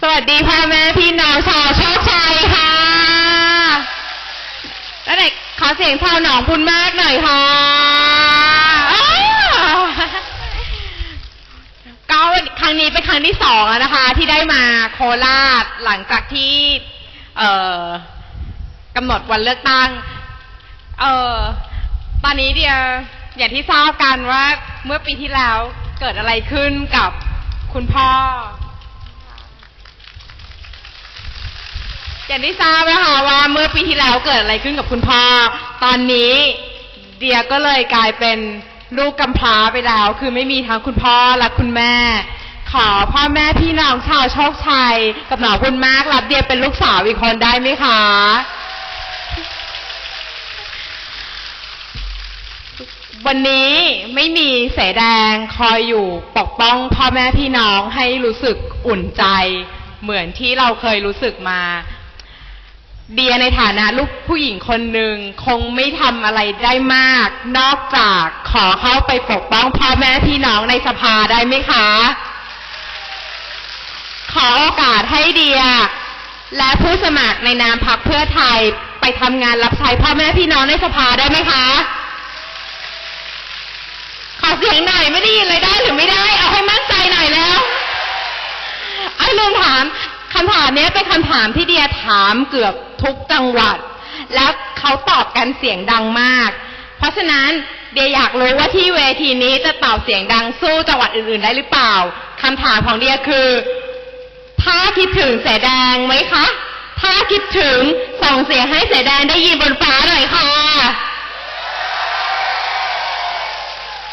สวัสดีพ่อแม่พี่น้องชาวโชคชัยค่ะแล้วไหนขอเสียงชาวหนองบุญมากหน่อยค่ะอ้าวก็ครั้งนี้เป็นครั้งที่สองแล้วนะคะ ที่ได้มาโคราชหลังจากที่ เอ่อกำหนดวันเลือกตั้ง เอ่อตอนนี้เดียอย่างที่ทราบกันว่าเมื่อปีที่แล้วเกิดอะไรขึ้นกับคุณพ่อ อย่างที่ทราบนะคะว่าเมื่อปีที่แล้วเกิดอะไรขึ้นกับคุณพ่อ ตอนนี้เดียก็เลยกลายเป็นลูกกำพร้าไปแล้ว คือไม่มีทั้งคุณพ่อและคุณแม่ ขอพ่อแม่พี่น้องชาวโชคชัยกับหนองบุญมากรับเดียเป็นลูกสาวอีกคนได้ไหมคะวันนี้ไม่มีเสแดงคอยอยู่ปกป้องพ่อแม่พี่น้องให้รู้สึกอุ่นใจ เหมือนที่เราเคยรู้สึกมา เดียในฐานะลูกผู้หญิงคนหนึ่งคงไม่ทำอะไรได้มาก นอกจากขอเข้าไปปกป้องพ่อแม่พี่น้องในสภาได้ไหมคะ ขอโอกาสให้เดีย และผู้สมัครในนามพรรคเพื่อไทยไปทำงานรับใช้พ่อแม่พี่น้องในสภาได้ไหมคะ ขอเสียงหน่อยไม่ได้ยินเลยได้หรือไม่ได้เอาให้มั่นใจหน่อยแล้วไอ้ลืมถามคำถามเนี้เป็นคำถามที่เดียถามเกือบทุกจังหวัด แล้วเขาตอบกันเสียงดังมาก เพราะฉะนั้นเดียอยากรู้ว่าที่เวทีนี้จะตอบเสียงดังสู้จังหวัดอื่นๆได้หรือเปล่าคำถามของเดียคือถ้าคิดถึงเสแดงไหมคะ ถ้าคิดถึงส่งเสียงให้เสแดงได้ยินบนฟ้าหน่อยค่ะ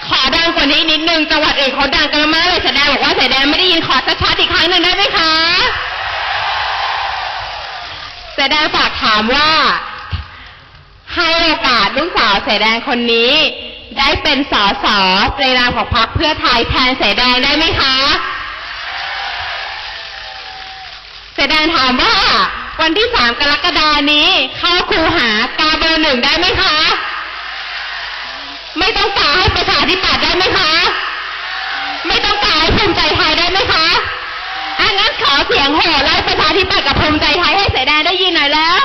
ขอดังกว่านี้นิดนึงจังหวัดอื่นเขาดังกันมากเลยเสแดงบอกว่าเสแดงไม่ได้ยินขอชัดๆอีกครั้งหนึ่งได้ไหมคะ เสแดงฝากถามว่า ให้โอกาสลูกสาวเสแดงคนนี้ ได้เป็นสสในนามของพรรคเพื่อไทยแทนเสแดงได้ไหมคะเสแดงถามว่า วันที่สามกรกฎานี้ เข้าคูหากาเบอร์หนึ่งได้ไหมคะ ไม่ต้องกาให้ประชาธิปัตย์ได้ไหมคะ ขอเสียงโห่ไล่ประชาธิปัตย์กับภูมิใจไทยให้เสแดงได้ยินหน่อยแล้ว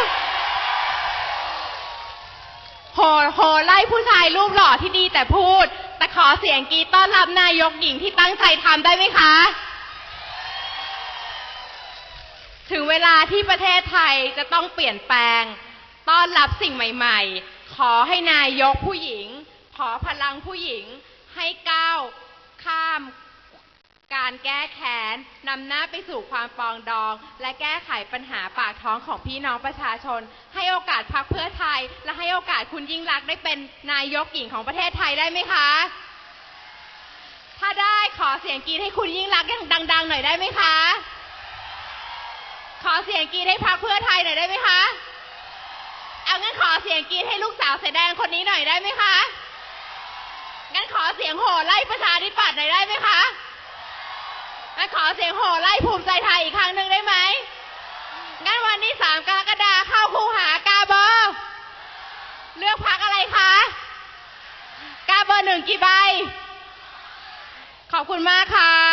โหโหไล่ผู้ชายรูปหล่อที่ดีแต่พูด แต่ขอเสียงกรีดต้อนรับนายกหญิงที่ตั้งใจทำได้ไหมคะ ถึงเวลาที่ประเทศไทยจะต้องเปลี่ยนแปลง ต้อนรับสิ่งใหม่ ๆ ขอให้นายกผู้หญิง ขอพลังผู้หญิงให้ก้าว การแก้แค้นนำหน้าไปสู่ความปองดอง และแก้ไขปัญหาปากท้องของพี่น้องประชาชน ให้โอกาสพรรคเพื่อไทย และให้โอกาสคุณยิ่งรักษณ์ได้เป็นนายกหญิงของประเทศไทยได้ไหมคะ ถ้าได้ขอเสียงกรีดให้คุณยิ่งรักษณ์ดัง ๆ หน่อยได้ไหมคะ ขอเสียงกรีดให้พรรคเพื่อไทยหน่อยได้ไหมคะ เอางั้นขอเสียงกรีดให้ลูกสาวเสอแดงคนนี้หน่อยได้ไหมคะ งั้นขอเสียงโห่ไล่ประชาธิปัตย์หน่อยได้ไหมคะ งั้นขอเสียงโห่ไล่ภูมิใจไทยอีกครั้งหนึ่งได้ไหมงั้นวันที่สามกรกฎาเข้าคู่หากาเบอร์เลือกพักอะไรคะ กาเบอร์หนึ่งกี่ใบ ขอบคุณมากค่ะ